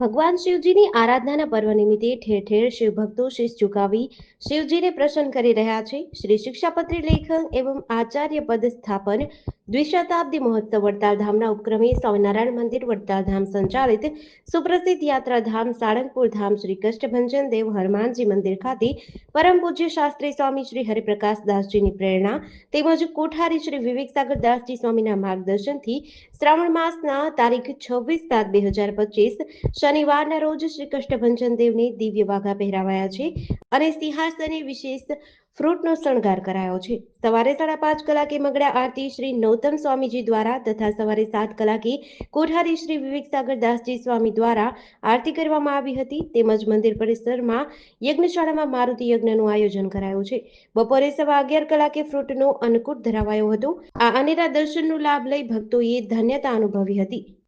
ભગવાન શિવજીની આરાધનાના પર્વ નિમિત્તે ઠેર ઠેર શિવ ભક્તો શીશ ઝુકાવી શિવજીને પ્રસન્ન કરી રહ્યા છે. શ્રી શિક્ષાપત્રી લેખન એવં આચાર્ય પદ સ્થાપન દ્વિશતાબ્દી મહોત્સવ વડતાલ ધામના ઉપક્રમે સ્વામિનારાયણ મંદિર વડતાલ ધામ સંચાલિત સુપ્રસિદ્ધ યાત્રાધામ સાળંગપુર ધામ શ્રી કષ્ટભંજન દેવ હનુમાનજી મંદિર ખાતે પરમ પૂજ્ય શાસ્ત્રી સ્વામી શ્રી હરિપ્રકાશ દાસજીની પ્રેરણા તેમજ કોઠારી શ્રી વિવેક સાગર દાસજી સ્વામીના માર્ગદર્શનથી શ્રાવણ માસના તારીખ છવ્વીસ સાત બે હજાર પચીસ શનિવારના રોજ શ્રી કષ્ટભંજન દેવને દિવ્ય વાઘા પહેરાવાયા છે અને સિંહાસને વિશેષ ફ્રૂટનો શણગાર કરાયો છે. સવારે સાડા પાંચ કલાકે મગળા આરતી શ્રી નૌતમ સ્વામીજી દ્વારા તથા સવારે સાત કલાકે કોઠારી શ્રી વિવેકસાગર દાસજી સ્વામી દ્વારા આરતી કરવામાં આવી હતી. તેમજ મંદિર પરિસરમાં યજ્ઞશાળામાં મારુતિ યજ્ઞનું આયોજન કરાયું છે. બપોરે સવા અગિયાર કલાકે ફ્રૂટનો અન્નકૂટ ધરાવાયો હતો. આ અનેરા દર્શનનો લાભ લઈ ભક્તોએ ધન્યતા અનુભવી હતી.